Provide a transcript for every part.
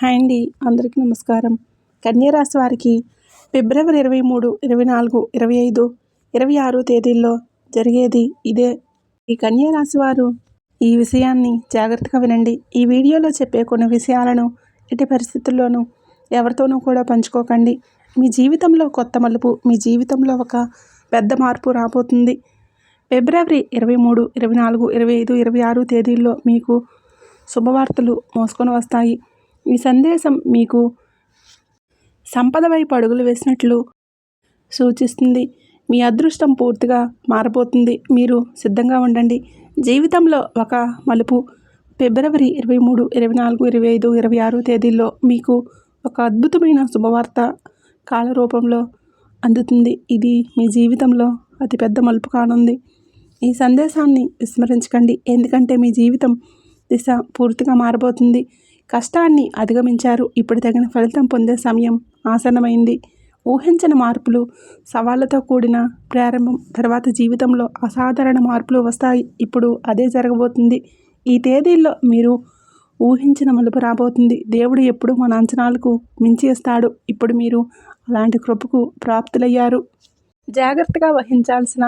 Hi అండి. అందరికీ నమస్కారం. కన్యరాశి వారికి ఫిబ్రవరి ఇరవై మూడు ఇరవై నాలుగు ఇరవై ఐదు ఇరవై ఆరు తేదీల్లో జరిగేది ఇదే. ఈ కన్యరాశి వారు ఈ విషయాన్ని జాగ్రత్తగా వినండి. ఈ వీడియోలో చెప్పే కొన్ని విషయాలను ఎట్టి పరిస్థితుల్లోనూ ఎవరితోనూ కూడా పంచుకోకండి. మీ జీవితంలో కొత్త మలుపు మీ జీవితంలో ఒక పెద్ద మార్పు రాబోతుంది. ఫిబ్రవరి ఇరవై మూడు ఇరవై నాలుగు ఇరవై ఐదు ఇరవై ఆరు తేదీల్లో మీకు శుభవార్తలు మోసుకొని వస్తాయి. ఈ సందేశం మీకు సంపద వైపు అడుగులు వేసినట్లు సూచిస్తుంది. మీ అదృష్టం పూర్తిగా మారబోతుంది మీరు సిద్ధంగా ఉండండి. జీవితంలో ఒక మలుపు. ఫిబ్రవరి ఇరవై మూడు ఇరవై నాలుగు ఇరవై ఐదు ఇరవై ఆరు తేదీల్లో మీకు ఒక అద్భుతమైన శుభవార్త కాల రూపంలో అందుతుంది. ఇది మీ జీవితంలో అతిపెద్ద మలుపు కానుంది. ఈ సందేశాన్ని విస్మరించకండి. ఎందుకంటే మీ జీవితం దిశ పూర్తిగా మారబోతుంది కష్టాన్ని అధిగమించారు. ఇప్పుడు తగిన ఫలితం పొందే సమయం ఆసన్నమైంది. ఊహించని మార్పులు సవాళ్ళతో కూడిన ప్రారంభం తర్వాత జీవితంలో అసాధారణ మార్పులు వస్తాయి. ఇప్పుడు అదే జరగబోతుంది. ఈ తేదీల్లో మీరు ఊహించిన మలుపు రాబోతుంది. దేవుడు ఎప్పుడు మన అంచనాలకు మించేస్తాడు ఇప్పుడు మీరు అలాంటి కృపకు ప్రాప్తులయ్యారు. జాగ్రత్తగా వహించాల్సిన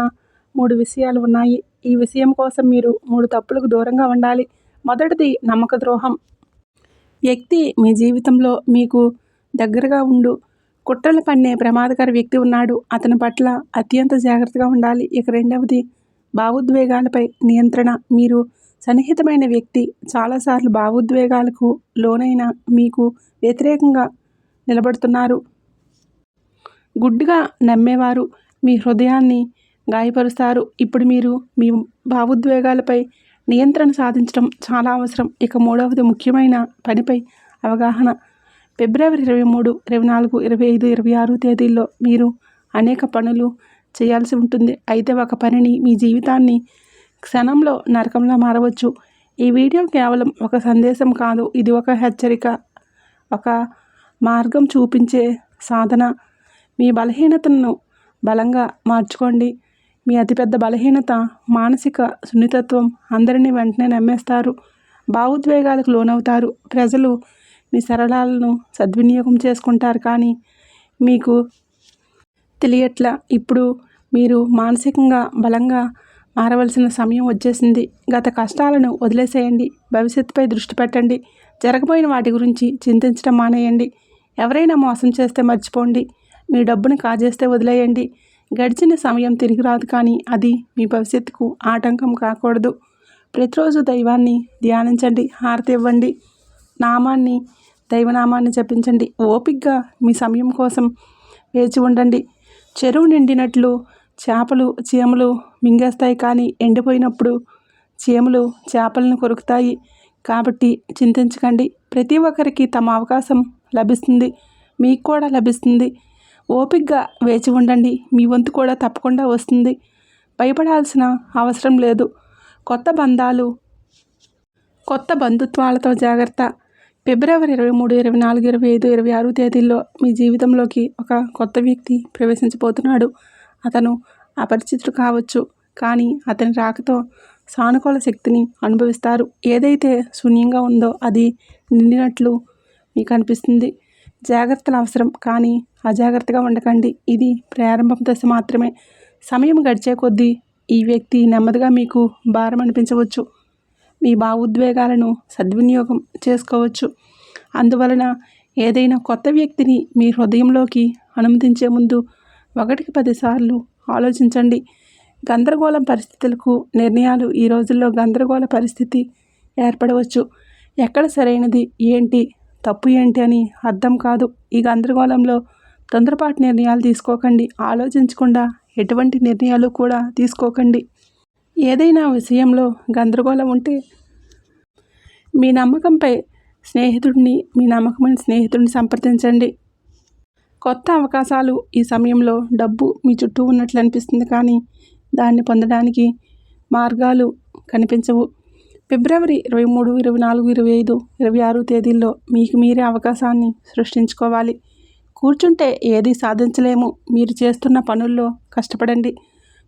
మూడు విషయాలు ఉన్నాయి. ఈ విషయం కోసం మీరు మూడు తప్పులకు దూరంగా ఉండాలి. మొదటిది నమ్మక ద్రోహం. వ్యక్తి మీ జీవితంలో మీకు దగ్గరగా ఉండు. కుట్రలు పన్నే ప్రమాదకర వ్యక్తి ఉన్నాడు. అతని పట్ల అత్యంత జాగ్రత్తగా ఉండాలి. ఇక రెండవది భావోద్వేగాలపై నియంత్రణ. మీరు సన్నిహితమైన వ్యక్తి. చాలాసార్లు భావోద్వేగాలకు లోనైన మీకు వ్యతిరేకంగా నిలబడుతున్నారు. గుడ్డుగా నమ్మేవారు. మీ హృదయాన్ని గాయపరుస్తారు. ఇప్పుడు మీరు మీ భావోద్వేగాలపై నియంత్రణ సాధించడం చాలా అవసరం. ఇక మూడవది ముఖ్యమైన పనిపై అవగాహన. ఫిబ్రవరి ఇరవై మూడు ఇరవై నాలుగు ఇరవై ఐదు ఇరవై ఆరు తేదీల్లో మీరు అనేక పనులు చేయాల్సి ఉంటుంది. అయితే ఒక పనిని మీ జీవితాన్ని క్షణంలో నరకంలా మారవచ్చు. ఈ వీడియో కేవలం ఒక సందేశం కాదు ఇది ఒక హెచ్చరిక ఒక మార్గం చూపించే సాధన. మీ బలహీనతను బలంగా మార్చుకోండి. మీ అతిపెద్ద బలహీనత మానసిక సున్నితత్వం అందరినీ వెంటనే నమ్మేస్తారు. భావోద్వేగాలకు లోనవుతారు. ప్రజలు మీ సరళాలను సద్వినియోగం చేసుకుంటారు కానీ మీకు తెలియట్లా ఇప్పుడు మీరు మానసికంగా బలంగా మారవలసిన సమయం వచ్చేసింది. గత కష్టాలను వదిలేసేయండి. భవిష్యత్తుపై దృష్టి పెట్టండి. జరగబోయిన వాటి గురించి చింతించడం మానేయండి. ఎవరైనా మోసం చేస్తే మర్చిపోండి. మీ డబ్బును కాజేస్తే వదిలేయండి. గడిచిన సమయం తిరిగి రాదు కానీ అది మీ భవిష్యత్తుకు ఆటంకం కాకూడదు. ప్రతిరోజు దైవాన్ని ధ్యానించండి హారతి ఇవ్వండి నామాన్ని దైవనామాన్ని జపించండి. ఓపిక్గా మీ సమయం కోసం వేచి ఉండండి. చెరువు నిండినట్లు చేపలు చీమలు మింగేస్తాయి కానీ ఎండిపోయినప్పుడు చీమలు చేపలను కొరుకుతాయి కాబట్టి చింతించకండి. ప్రతి ఒక్కరికి తమ అవకాశం లభిస్తుంది మీకు కూడా లభిస్తుంది. ఓపిగ్గా వేచి ఉండండి. మీ వంతు కూడా తప్పకుండా వస్తుంది. భయపడాల్సిన అవసరం లేదు. కొత్త బంధాలు కొత్త బంధుత్వాలతో జాగ్రత్త. ఫిబ్రవరి ఇరవై మూడు ఇరవై నాలుగు ఇరవై ఐదు ఇరవై ఆరు తేదీల్లో మీ జీవితంలోకి ఒక కొత్త వ్యక్తి ప్రవేశించబోతున్నాడు. అతను అపరిచితుడు కావచ్చు కానీ అతని రాకతో సానుకూల శక్తిని అనుభవిస్తారు. ఏదైతే శూన్యంగా ఉందో అది నిండినట్లు మీకు అనిపిస్తుంది. జాగ్రత్తలు అవసరం కానీ అజాగ్రత్తగా ఉండకండి. ఇది ప్రారంభం దశ మాత్రమే. సమయం గడిచే కొద్దీ ఈ వ్యక్తి నెమ్మదిగా మీకు భారం అనిపించవచ్చు. మీ భావోద్వేగాలను సద్వినియోగం చేసుకోవచ్చు. అందువలన ఏదైనా కొత్త వ్యక్తిని మీ హృదయంలోకి అనుమతించే ముందు ఒకటికి పదిసార్లు ఆలోచించండి. గందరగోళం పరిస్థితులకు నిర్ణయాలు ఈ రోజుల్లో గందరగోళ పరిస్థితి ఏర్పడవచ్చు. ఎక్కడ సరైనది ఏంటి తప్పు ఏంటి అని అర్థం కాదు. ఈ గందరగోళంలో తొందరపాటు నిర్ణయాలు తీసుకోకండి. ఆలోచించకుండా ఎటువంటి నిర్ణయాలు కూడా తీసుకోకండి. ఏదైనా విషయంలో గందరగోళం ఉంటే మీ నమ్మకంపై స్నేహితుడిని మీ నమ్మకమైన స్నేహితుడిని సంప్రదించండి. కొత్త అవకాశాలు ఈ సమయంలో డబ్బు మీ చుట్టూ ఉన్నట్లు అనిపిస్తుంది కానీ దాన్ని పొందడానికి మార్గాలు కనిపించవు. ఫిబ్రవరి ఇరవై మూడు ఇరవై నాలుగు ఇరవై ఐదు ఇరవై ఆరు తేదీల్లో మీకు మీరే అవకాశాన్ని సృష్టించుకోవాలి. కూర్చుంటే ఏది సాధించలేము. మీరు చేస్తున్న పనుల్లో కష్టపడండి.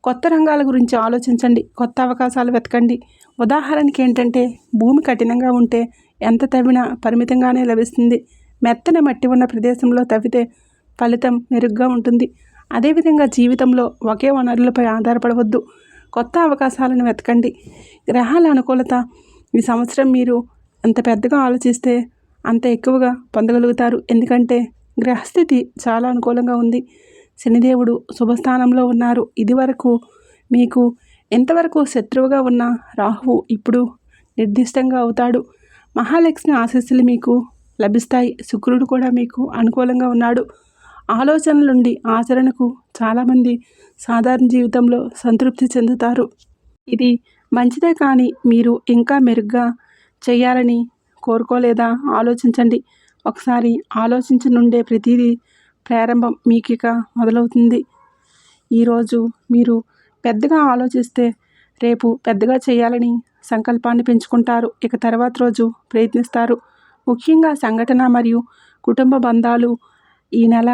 కొత్త రంగాల గురించి ఆలోచించండి. కొత్త అవకాశాలు వెతకండి. ఉదాహరణకి ఏంటంటే భూమి కఠినంగా ఉంటే ఎంత తవ్వినా పరిమితంగానే లభిస్తుంది. మెత్తని మట్టి ఉన్న ప్రదేశంలో తవ్వితే ఫలితం మెరుగ్గా ఉంటుంది. అదేవిధంగా జీవితంలో ఒకే వనరులపై ఆధారపడవద్దు. కొత్త అవకాశాలను వెతకండి. గ్రహాల అనుకూలత. ఈ సంవత్సరం మీరు అంత పెద్దగా ఆలోచిస్తే అంత ఎక్కువగా పొందగలుగుతారు. ఎందుకంటే గ్రహస్థితి చాలా అనుకూలంగా ఉంది. శనిదేవుడు శుభస్థానంలో ఉన్నారు. ఇదివరకు మీకు ఎంతవరకు శత్రువుగా ఉన్న రాహువు ఇప్పుడు నిర్దిష్టంగా అవుతాడు. మహాలక్ష్మి ఆశీస్సులు మీకు లభిస్తాయి. శుక్రుడు కూడా మీకు అనుకూలంగా ఉన్నాడు. ఆలోచనల నుండి ఆచరణకు చాలామంది సాధారణ జీవితంలో సంతృప్తి చెందుతారు. ఇది మంచిదే కానీ మీరు ఇంకా మెరుగ్గా చేయాలని కోరుకోలేదా? ఆలోచించండి. ఒకసారి ఆలోచించి నుండే ప్రతిదీ ప్రారంభం మీకు ఇక మొదలవుతుంది ఈరోజు మీరు పెద్దగా ఆలోచిస్తే రేపు పెద్దగా చేయాలని సంకల్పాన్ని పెంచుకుంటారు. ఇక తర్వాత రోజు ప్రయత్నిస్తారు. ముఖ్యంగా సంఘటన మరియు కుటుంబ బంధాలు ఈ నెల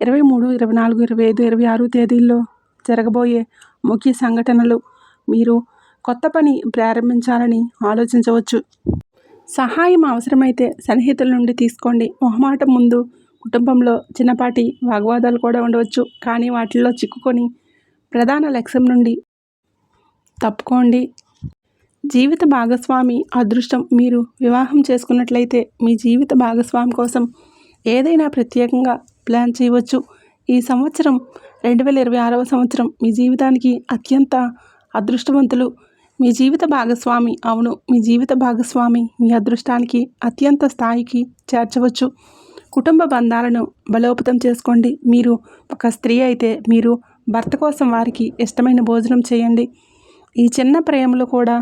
ఇరవై మూడు ఇరవై నాలుగు ఇరవై ఐదు ఇరవై ఆరు తేదీల్లో జరగబోయే ముఖ్య సంఘటనలు మీరు కొత్త పని ప్రారంభించాలని ఆలోచించవచ్చు. సహాయం అవసరమైతే సన్నిహితుల నుండి తీసుకోండి. మొహమాటం ముందు కుటుంబంలో చిన్నపాటి వాగ్వాదాలు కూడా ఉండవచ్చు. కానీ వాటిల్లో చిక్కుకొని ప్రధాన లక్ష్యం నుండి తప్పుకోండి. జీవిత భాగస్వామి అదృష్టం మీరు వివాహం చేసుకున్నట్లయితే మీ జీవిత భాగస్వామి కోసం ఏదైనా ప్రత్యేకంగా ప్లాన్ చేయవచ్చు. ఈ సంవత్సరం రెండు వేల ఇరవై ఆరవ సంవత్సరం మీ జీవితానికి అత్యంత అదృష్టవంతులు. మీ జీవిత భాగస్వామి అవును మీ జీవిత భాగస్వామి మీ అదృష్టానికి అత్యంత స్థాయికి చేర్చవచ్చు. కుటుంబ బంధాలను బలోపతం చేసుకోండి. మీరు ఒక స్త్రీ అయితే మీరు భర్త కోసం వారికి ఇష్టమైన భోజనం చేయండి. ఈ చిన్న ప్రేమలో కూడా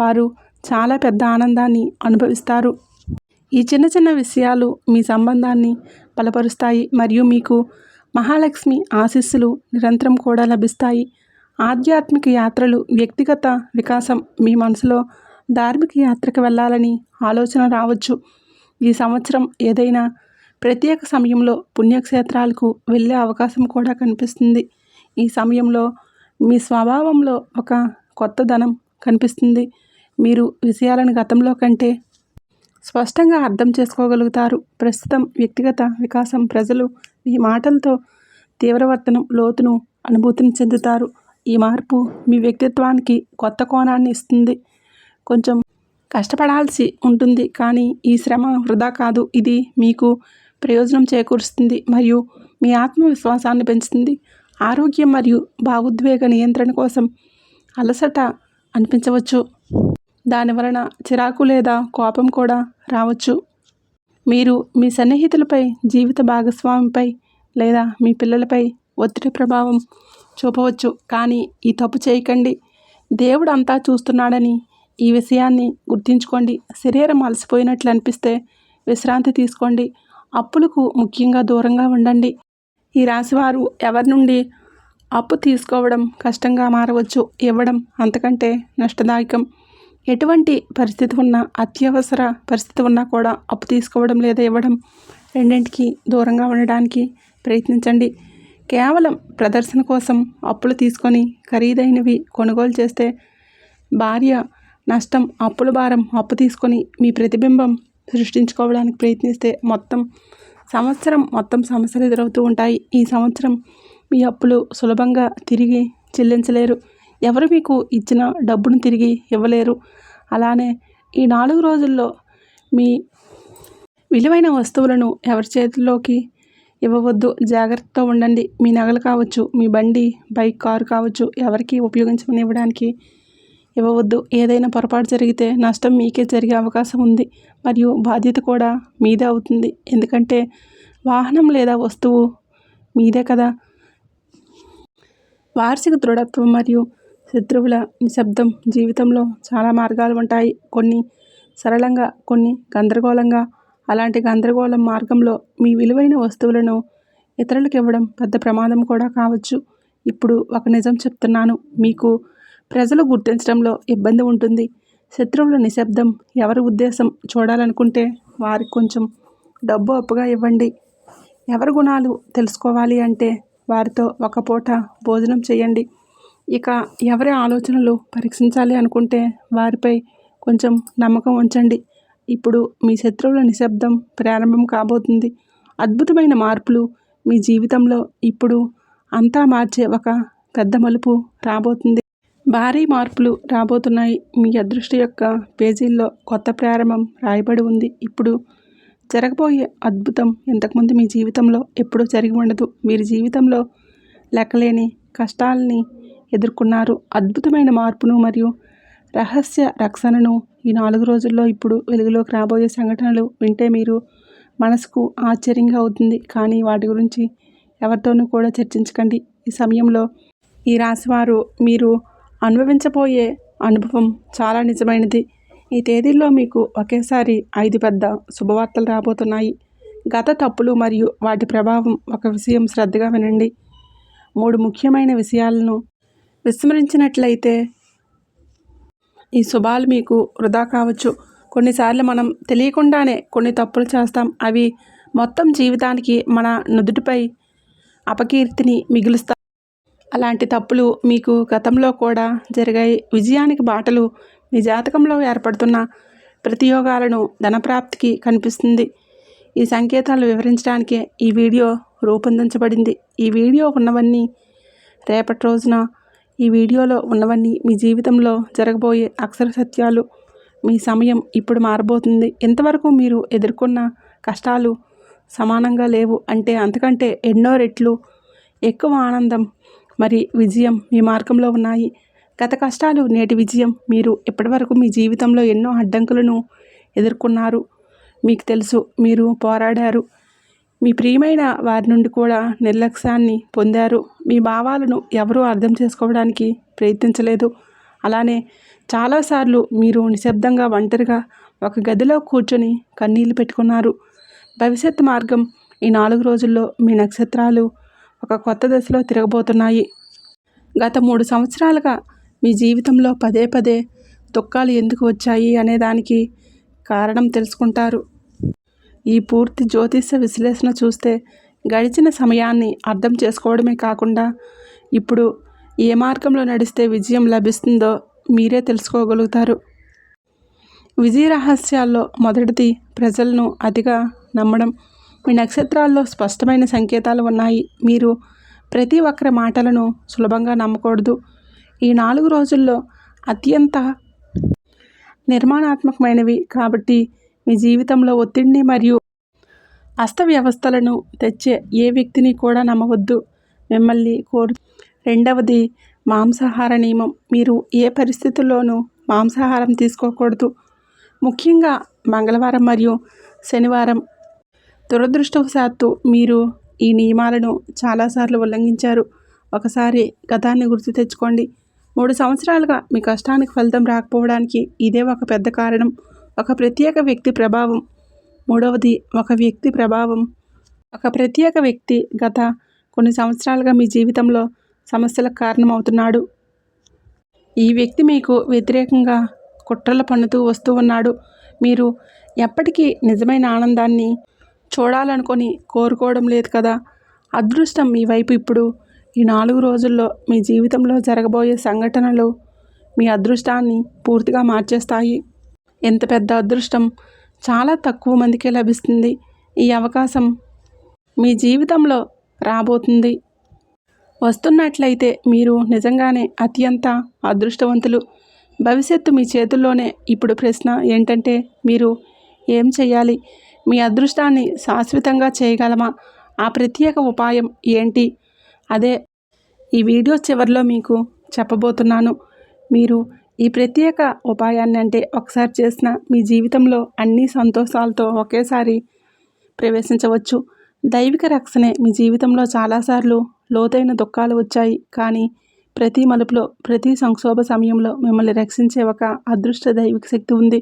వారు చాలా పెద్ద ఆనందాన్ని అనుభవిస్తారు. ఈ చిన్న చిన్న విషయాలు మీ సంబంధాన్ని బలపరుస్తాయి మరియు మీకు మహాలక్ష్మి ఆశీస్సులు నిరంతరం కూడా లభిస్తాయి. ఆధ్యాత్మిక యాత్రలు వ్యక్తిగత వికాసం మీ మనసులో ధార్మిక యాత్రకు వెళ్ళాలని ఆలోచన రావచ్చు. ఈ సంవత్సరం ఏదైనా ప్రత్యేక సమయంలో పుణ్యక్షేత్రాలకు వెళ్ళే అవకాశం కూడా కనిపిస్తుంది. ఈ సమయంలో మీ స్వభావంలో ఒక కొత్త ధనం కనిపిస్తుంది. మీరు విషయాలను గతంలో కంటే స్పష్టంగా అర్థం చేసుకోగలుగుతారు. ప్రస్తుతం వ్యక్తిగత వికాసం ప్రజలు మీ మాటలతో తీవ్రవర్తనం లోతును అనుభూతిని చెందుతారు. ఈ మార్పు మీ వ్యక్తిత్వానికి కొత్త కోణాన్ని ఇస్తుంది. కొంచెం కష్టపడాల్సి ఉంటుంది కానీ ఈ శ్రమ వృధా కాదు. ఇది మీకు ప్రయోజనం చేకూరుస్తుంది మరియు మీ ఆత్మవిశ్వాసాన్ని పెంచుతుంది. ఆరోగ్యం మరియు భావోద్వేగ నియంత్రణ కోసం అలసట అనిపించవచ్చు. దాని వలన చిరాకు లేదా కోపం కూడా రావచ్చు. మీరు మీ సన్నిహితులపై జీవిత భాగస్వామిపై లేదా మీ పిల్లలపై ఒత్తిడి ప్రభావం చూపవచ్చు. కానీ ఈ తప్పు చేయకండి. దేవుడు అంతా చూస్తున్నాడని ఈ విషయాన్ని గుర్తుంచుకోండి. శరీరం అలసిపోయినట్లు అనిపిస్తే విశ్రాంతి తీసుకోండి. అప్పులకు ముఖ్యంగా దూరంగా ఉండండి. ఈ రాశివారు ఎవరి నుండి అప్పు తీసుకోవడం కష్టంగా మారవచ్చు. ఇవ్వడం అంతకంటే నష్టదాయకం. ఎటువంటి పరిస్థితి ఉన్నా అత్యవసర పరిస్థితి ఉన్నా కూడా అప్పు తీసుకోవడం లేదా ఇవ్వడం రెండింటికి దూరంగా ఉండడానికి ప్రయత్నించండి. కేవలం ప్రదర్శన కోసం అప్పులు తీసుకొని ఖరీదైనవి కొనుగోలు చేస్తే భార్య నష్టం అప్పుల భారం అప్పు తీసుకొని మీ ప్రతిబింబం సృష్టించుకోవడానికి ప్రయత్నిస్తే మొత్తం సంవత్సరం మొత్తం సమస్యలు ఎదురవుతూ ఉంటాయి. ఈ సంవత్సరం మీ అప్పులు సులభంగా తిరిగి చెల్లించలేరు. ఎవరు మీకు ఇచ్చిన డబ్బును తిరిగి ఇవ్వలేరు. అలానే ఈ నాలుగు రోజుల్లో మీ విలువైన వస్తువులను ఎవరి చేతుల్లోకి ఇవ్వవద్దు. జాగ్రత్తతో ఉండండి. మీ నగలు కావచ్చు మీ బండి బైక్ కారు కావచ్చు ఎవరికి ఉపయోగించనివ్వడానికి ఇవ్వవద్దు. ఏదైనా పొరపాటు జరిగితే నష్టం మీకే జరిగే అవకాశం ఉంది. మరియు బాధ్యత కూడా మీదే అవుతుంది. ఎందుకంటే వాహనం లేదా వస్తువు మీదే కదా. వార్షిక దృఢత్వం మరియు శత్రువుల నిశ్శబ్దం జీవితంలో చాలా మార్గాలు ఉంటాయి. కొన్ని సరళంగా కొన్ని గందరగోళంగా. అలాంటి గందరగోళం మార్గంలో మీ విలువైన వస్తువులను ఇతరులకు ఇవ్వడం పెద్ద ప్రమాదం కూడా కావచ్చు. ఇప్పుడు ఒక నిజం చెప్తున్నాను. మీకు ప్రజలు గుర్తించడంలో ఇబ్బంది ఉంటుంది. శత్రువుల నిశ్శబ్దం ఎవరి ఉద్దేశం చూడాలనుకుంటే వారికి కొంచెం డబ్బు అప్పుగా ఇవ్వండి. ఎవరి గుణాలు తెలుసుకోవాలి అంటే వారితో ఒక పూట భోజనం చేయండి. ఇక ఎవరి ఆలోచనలు పరీక్షించాలి అనుకుంటే వారిపై కొంచెం నమ్మకం ఉంచండి. ఇప్పుడు మీ శత్రువుల నిశ్శబ్దం ప్రారంభం కాబోతుంది. అద్భుతమైన మార్పులు మీ జీవితంలో ఇప్పుడు అంతా మార్చే ఒక పెద్ద మలుపు రాబోతుంది. భారీ మార్పులు రాబోతున్నాయి. మీ అదృష్ట యొక్క పేజీల్లో కొత్త ప్రారంభం రాయబడి ఉంది. ఇప్పుడు జరగబోయే అద్భుతం ఇంతకుముందు మీ జీవితంలో ఎప్పుడూ జరిగి ఉండదు. మీరు జీవితంలో లెక్కలేని కష్టాలని ఎదుర్కొన్నారు. అద్భుతమైన మార్పును మరియు రహస్య రక్షణను ఈ నాలుగు రోజుల్లో ఇప్పుడు వెలుగులోకి రాబోయే సంఘటనలు వింటే మీరు మనసుకు ఆశ్చర్యంగా అవుతుంది. కానీ వాటి గురించి ఎవరితోనూ కూడా చర్చించకండి. ఈ సమయంలో ఈ రాశివారు మీరు అనుభవించబోయే అనుభవం చాలా నిజమైనది. ఈ తేదీల్లో మీకు ఒకేసారి ఐదు పెద్ద శుభవార్తలు రాబోతున్నాయి. గత తప్పులు మరియు వాటి ప్రభావం ఒక విషయం శ్రద్ధగా వినండి. మూడు ముఖ్యమైన విషయాలను విస్మరించినట్లయితే ఈ శుభాలు మీకు వృధా కావచ్చు. కొన్నిసార్లు మనం తెలియకుండానే కొన్ని తప్పులు చేస్తాం. అవి మొత్తం జీవితానికి మన నుదుటిపై అపకీర్తిని మిగులుస్తాం అలాంటి తప్పులు మీకు గతంలో కూడా జరిగాయి. విజయానికి బాటలు మీ జాతకంలో ఏర్పడుతున్న ప్రతియోగాలను ధనప్రాప్తికి కనిపిస్తుంది. ఈ సంకేతాలు వివరించడానికి ఈ వీడియో రూపొందించబడింది. ఈ వీడియో ఉన్నవన్నీ రేపటి రోజున ఈ వీడియోలో ఉన్నవన్నీ మీ జీవితంలో జరగబోయే అక్షర సత్యాలు. మీ సమయం ఇప్పుడు మారబోతుంది. ఇంతవరకు మీరు ఎదుర్కొన్న కష్టాలు సమానంగా లేవు అంటే అంతకంటే ఎన్నో రెట్లు. ఎక్కువ ఆనందం మరి విజయం మీ మార్గంలో ఉన్నాయి. గత కష్టాలు నేటి విజయం. మీరు ఇప్పటివరకు మీ జీవితంలో ఎన్నో అడ్డంకులను ఎదుర్కొన్నారు? మీకు తెలుసు మీరు పోరాడారు. మీ ప్రియమైన వారి నుండి కూడా నిర్లక్ష్యాన్ని పొందారు. మీ భావాలను ఎవరూ అర్థం చేసుకోవడానికి ప్రయత్నించలేదు. అలానే చాలాసార్లు మీరు నిశ్శబ్దంగా ఒంటరిగా ఒక గదిలో కూర్చొని కన్నీళ్ళు పెట్టుకున్నారు. భవిష్యత్ మార్గం ఈ నాలుగు రోజుల్లో మీ నక్షత్రాలు ఒక కొత్త దశలో తిరగబోతున్నాయి. గత మూడు సంవత్సరాలుగా మీ జీవితంలో పదే పదే దుఃఖాలు ఎందుకు వచ్చాయి అనే దానికి కారణం తెలుసుకుంటారు. ఈ పూర్తి జ్యోతిష విశ్లేషణ చూస్తే గడిచిన సమయాన్ని అర్థం చేసుకోవడమే కాకుండా ఇప్పుడు ఏ మార్గంలో నడిస్తే విజయం లభిస్తుందో మీరే తెలుసుకోగలుగుతారు. విజయ రహస్యాల్లో మొదటిది ప్రజలను అతిగా నమ్మడం. మీ నక్షత్రాల్లో స్పష్టమైన సంకేతాలు ఉన్నాయి. మీరు ప్రతి ఒక్కరి మాటలను సులభంగా నమ్మకూడదు. ఈ నాలుగు రోజుల్లో అత్యంత నిర్మాణాత్మకమైనవి కాబట్టి మీ జీవితంలో ఒత్తిడిని మరియు అస్తవ్యవస్థలను తెచ్చే ఏ వ్యక్తిని కూడా నమ్మవద్దు. మిమ్మల్ని కోరు రెండవది మాంసాహార నియమం. మీరు ఏ పరిస్థితుల్లోనూ మాంసాహారం తీసుకోకూడదు. ముఖ్యంగా మంగళవారం మరియు శనివారం దురదృష్టవశాత్తు మీరు ఈ నియమాలను చాలాసార్లు ఉల్లంఘించారు. ఒకసారి గతాన్ని గుర్తు తెచ్చుకోండి. మూడు సంవత్సరాలుగా మీ కష్టానికి ఫలితం రాకపోవడానికి ఇదే ఒక పెద్ద కారణం. ఒక ప్రత్యేక వ్యక్తి ప్రభావం. మూడవది ఒక వ్యక్తి ప్రభావం. ఒక ప్రత్యేక వ్యక్తి గత కొన్ని సంవత్సరాలుగా మీ జీవితంలో సమస్యలకు కారణమవుతున్నాడు. ఈ వ్యక్తి మీకు వ్యతిరేకంగా కుట్రలు పన్నుతూ వస్తూ ఉన్నాడు. మీరు ఎప్పటికీ నిజమైన ఆనందాన్ని చూడాలనుకొని కోరుకోవడం లేదు కదా? అదృష్టం మీ వైపు ఇప్పుడు ఈ నాలుగు రోజుల్లో మీ జీవితంలో జరగబోయే సంఘటనలు మీ అదృష్టాన్ని పూర్తిగా మార్చేస్తాయి. ఎంత పెద్ద అదృష్టం? చాలా తక్కువ మందికే లభిస్తుంది ఈ అవకాశం. మీ జీవితంలో రాబోతుంది. వస్తున్నట్లయితే మీరు నిజంగానే అత్యంత అదృష్టవంతులు. భవిష్యత్తు మీ చేతుల్లోనే. ఇప్పుడు ప్రశ్న ఏంటంటే మీరు ఏం చేయాలి మీ అదృష్టాన్ని శాశ్వతంగా చేయగలమా? ఆ ప్రత్యేక ఉపాయం ఏంటి? అదే ఈ వీడియో చివరిలో మీకు చెప్పబోతున్నాను. మీరు ఈ ప్రత్యేక ఉపాయాన్ని అంటే ఒకసారి చేసిన మీ జీవితంలో అన్ని సంతోషాలతో ఒకేసారి ప్రవేశించవచ్చు. దైవిక రక్షణే మీ జీవితంలో చాలాసార్లు లోతైన దుఃఖాలు వచ్చాయి. కానీ ప్రతి మలుపులో ప్రతి సంక్షోభ సమయంలో మిమ్మల్ని రక్షించే ఒక అదృష్ట దైవిక శక్తి ఉంది.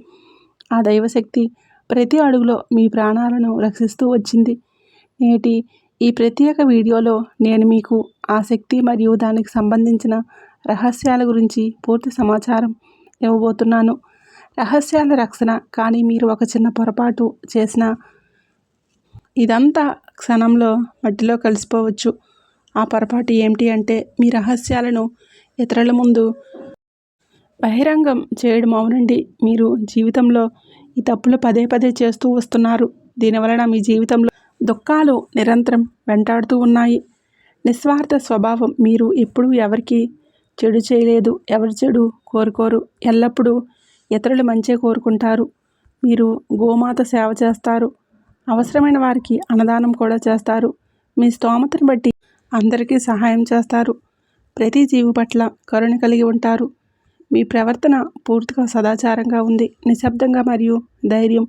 ఆ దైవశక్తి ప్రతి అడుగులో మీ ప్రాణాలను రక్షిస్తూ వచ్చింది. నేటి ఈ ప్రత్యేక వీడియోలో నేను మీకు ఆ శక్తి మరియు దానికి సంబంధించిన రహస్యాల గురించి పూర్తి సమాచారం ఇవ్వబోతున్నాను. రహస్యాల రక్షణ కానీ మీరు ఒక చిన్న పొరపాటు చేసిన ఇదంతా క్షణంలో మట్టిలో కలిసిపోవచ్చు. ఆ పొరపాటు ఏమిటి అంటే మీ రహస్యాలను ఇతరుల ముందు బహిరంగం చేయడం అవునండి. మీరు జీవితంలో ఈ తప్పులు పదే పదే చేస్తూ వస్తున్నారు. దీనివలన మీ జీవితంలో దుఃఖాలు నిరంతరం వెంటాడుతూ ఉన్నాయి. నిస్వార్థ స్వభావం మీరు ఎప్పుడూ ఎవరికి చెడు చేయలేదు. ఎవరి చెడు? కోరుకోరు. ఎల్లప్పుడూ ఇతరులు మంచే కోరుకుంటారు. మీరు గోమాత సేవ చేస్తారు. అవసరమైన వారికి అన్నదానం కూడా చేస్తారు. మీ స్తోమతను బట్టి అందరికీ సహాయం చేస్తారు. ప్రతి జీవి పట్ల కరుణ కలిగి ఉంటారు. మీ ప్రవర్తన పూర్తిగా సదాచారంగా ఉంది. నిశ్శబ్దంగా మరియు ధైర్యం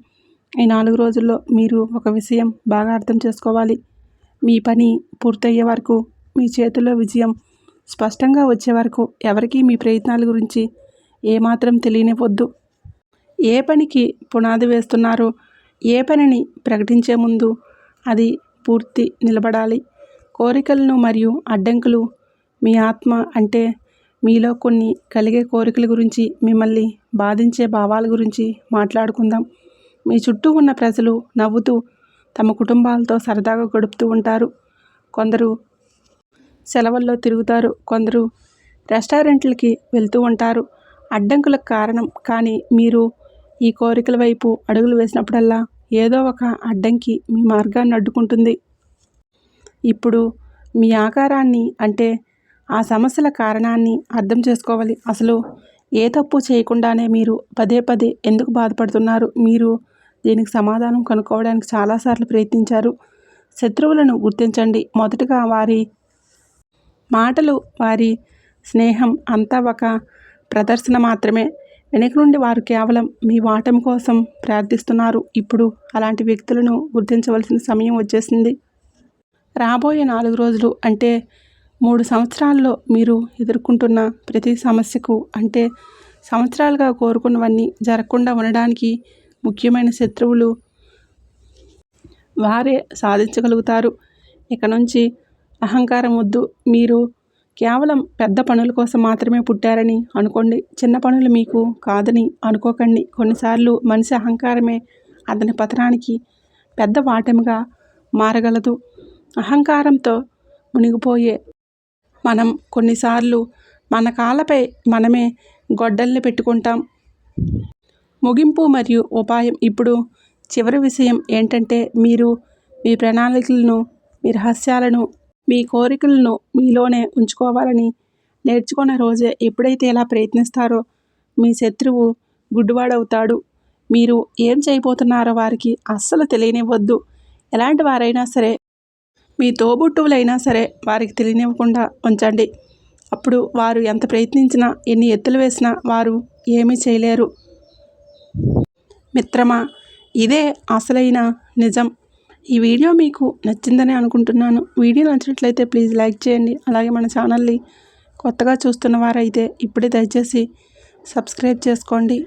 ఈ నాలుగు రోజుల్లో మీరు ఒక విషయం బాగా అర్థం చేసుకోవాలి. మీ పని పూర్తయ్యే వరకు మీ చేతుల్లో విజయం స్పష్టంగా వచ్చే వరకు ఎవరికీ మీ ప్రయత్నాల గురించి ఏమాత్రం తెలియనివ్వద్దు. ఏ పనికి పునాది వేస్తున్నారో ఏ పనిని ప్రకటించే ముందు అది పూర్తి నిలబడాలి. కోరికలను మరియు అడ్డంకులు మీ ఆత్మ అంటే మీలో కొన్ని కలిగే కోరికల గురించి మిమ్మల్ని బాధించే భావాల గురించి మాట్లాడుకుందాం. మీ చుట్టూ ఉన్న ప్రజలు నవ్వుతూ తమ కుటుంబాలతో సరదాగా గడుపుతూ ఉంటారు. కొందరు సెలవుల్లో తిరుగుతారు. కొందరు రెస్టారెంట్లకి వెళ్తూ ఉంటారు. అడ్డంకులకు కారణం. కానీ మీరు ఈ కోరికల వైపు అడుగులు వేసినప్పుడల్లా ఏదో ఒక అడ్డంకి మీ మార్గాన్ని అడ్డుకుంటుంది. ఇప్పుడు మీ ఆకారాన్ని అంటే ఆ సమస్యల కారణాన్ని అర్థం చేసుకోవాలి. అసలు ఏ తప్పు చేయకుండానే మీరు పదే పదే ఎందుకు బాధపడుతున్నారు? మీరు దీనికి సమాధానం కనుక్కోవడానికి చాలాసార్లు ప్రయత్నించారు. శత్రువులను గుర్తించండి. మొదటగా వారి మాటలు వారి స్నేహం అంతా ఒక ప్రదర్శన మాత్రమే. వెనక నుండి వారు కేవలం మీ వాటం కోసం ప్రార్థిస్తున్నారు. ఇప్పుడు అలాంటి వ్యక్తులను గుర్తించవలసిన సమయం వచ్చేసింది. రాబోయే నాలుగు రోజులు అంటే మూడు సంవత్సరాల్లో మీరు ఎదుర్కొంటున్న ప్రతి సమస్యకు అంటే సంవత్సరాలుగా కోరుకున్నవన్నీ జరగకుండా ఉండడానికి ముఖ్యమైన శత్రువులు వారే సాధించగలుగుతారు. ఇక నుంచి అహంకారం వద్దు మీరు కేవలం పెద్ద పనుల కోసం మాత్రమే పుట్టారని అనుకోండి. చిన్న పనులు మీకు కాదని అనుకోకండి. కొన్నిసార్లు మనిషి అహంకారమే అతని పతనానికి పెద్ద వాటముగా మారగలదు. అహంకారంతో మునిగిపోయే మనం కొన్నిసార్లు మన కాళ్ళపై మనమే గొడ్డల్ని పెట్టుకుంటాం. ముగింపు మరియు ఉపాయం ఇప్పుడు చివరి విషయం ఏంటంటే మీరు మీ ప్రణాళికలను మీ రహస్యాలను మీ కోరికలను మీలోనే ఉంచుకోవాలని నేర్చుకున్న రోజే ఎప్పుడైతే ఇలా ప్రయత్నిస్తారో మీ శత్రువు గుడ్డివాడవుతాడు. మీరు ఏం చేయబోతున్నారో వారికి అస్సలు తెలియనివ్వద్దు. ఎలాంటి వారైనా సరే మీ తోబుట్టువులైనా సరే వారికి తెలియనివ్వకుండా ఉంచండి. అప్పుడు వారు ఎంత ప్రయత్నించినా ఎన్ని ఎత్తులు వేసినా వారు ఏమీ చేయలేరు. మిత్రమా ఇదే అసలైన నిజం. ఈ వీడియో మీకు నచ్చిందని అనుకుంటున్నాను. వీడియో నచ్చినట్లయితే ప్లీజ్ లైక్ చేయండి. అలాగే మన ఛానల్ని కొత్తగా చూస్తున్న వారైతే ఇప్పుడే దయచేసి సబ్స్క్రైబ్ చేసుకోండి.